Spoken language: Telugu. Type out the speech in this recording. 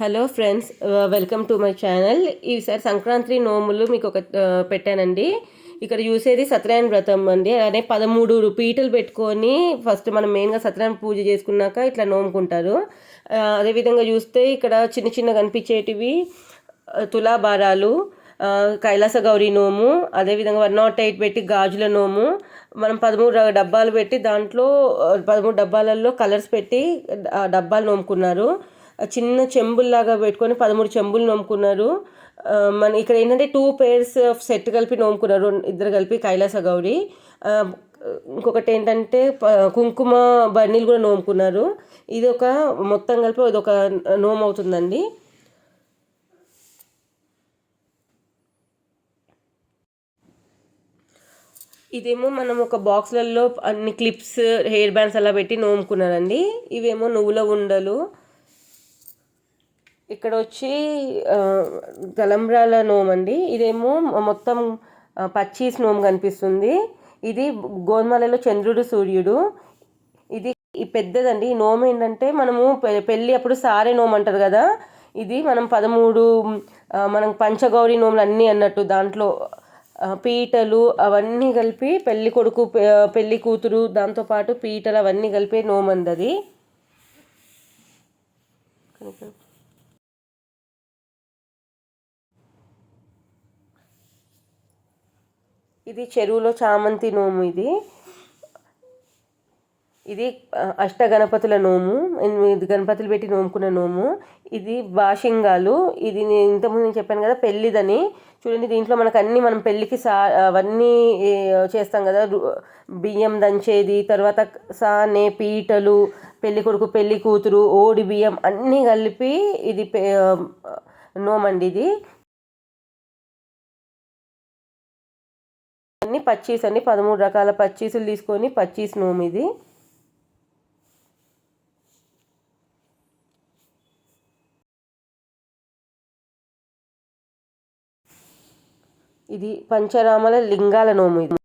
Hello friends welcome to my channel. ఈసారి సంక్రాంతి నోములు మీకు ఒక పెట్టానండి. ఇక్కడ చూసేది సత్యనారాయణ వ్రతం అండి. అదే పదమూడు పీటలు పెట్టుకొని ఫస్ట్ మనం మెయిన్గా సత్యనారాయణ పూజ చేసుకున్నాక ఇట్లా నోముకుంటారు. అదేవిధంగా చూస్తే ఇక్కడ చిన్న చిన్న కనిపించేటివి తులాభారాలు కైలాస గౌరీ నోము అదేవిధంగా వన్ నాట్ ఎయిట్ పెట్టి గాజుల నోము మనం పదమూడు డబ్బాలు పెట్టి దాంట్లో పదమూడు డబ్బాలలో కలర్స్ పెట్టి డబ్బాలు నోముకున్నారు. చిన్న చెంబుల్లాగా పెట్టుకొని పదమూడు చెంబులు నోముకున్నారు మన ఇక్కడ ఏంటంటే టూ పేర్స్ ఆఫ్ సెట్ కలిపి నోముకున్నారు ఇద్దరు కలిపి కైలాస గౌరి. ఇంకొకటి ఏంటంటే కుంకుమ బన్నీలు కూడా నోముకున్నారు ఇది ఒక మొత్తం కలిపి ఇది ఒక నోము అవుతుందండి. ఇదేమో మనం ఒక బాక్స్లలో అన్ని క్లిప్స్ హెయిర్ బ్యాండ్స్ అలా పెట్టి నోముకున్నారండి. ఇవేమో నువ్వుల ఉండలు ఇక్కడ వచ్చి తలంబ్రాల నోమ్ అండి ఇదేమో మొత్తం పచ్చీస్ నోమ్ కనిపిస్తుంది. ఇది గోధుమలలో చంద్రుడు సూర్యుడు. ఇది ఈ పెద్దదండి. ఈ నోమ్ ఏంటంటే మనము పె- పెళ్ళి అప్పుడు సారే నోమ్ అంటారు కదా. ఇది మనం పదమూడు మనం పంచగౌరి నోములు అన్నీ అన్నట్టు దాంట్లో పీటలు అవన్నీ కలిపి పెళ్ళి కొడుకు పెళ్ళి కూతురు దాంతోపాటు పీటలు అవన్నీ కలిపి నోమంది అది ఇది చెరువులో చామంతి నోము ఇది. ఇది అష్టగణపతుల అష్ట గణపతుల నోము ఎనిమిది గణపతులు పెట్టి నోముకున్న నోము. ఇది బాషింగాలు ఇది నేను ఇంతకుముందు నేను చెప్పాను కదా పెళ్ళిదని. చూడండి దీంట్లో మనకు అన్ని మనం పెళ్ళికి సా అవన్నీ చేస్తాం కదా. బియ్యం దంచేది తర్వాత సానే పీటలు పెళ్ళి కొడుకు పెళ్ళి కూతురు ఓడి బియ్యం అన్నీ కలిపి ఇది నోమండి ఇది. అన్ని పచ్చీస్ అండి పదమూడు రకాల పచ్చీసులు తీసుకొని పచ్చీస్ నోము ఇది. ఇది పంచరామల లింగాల నోము ఇది.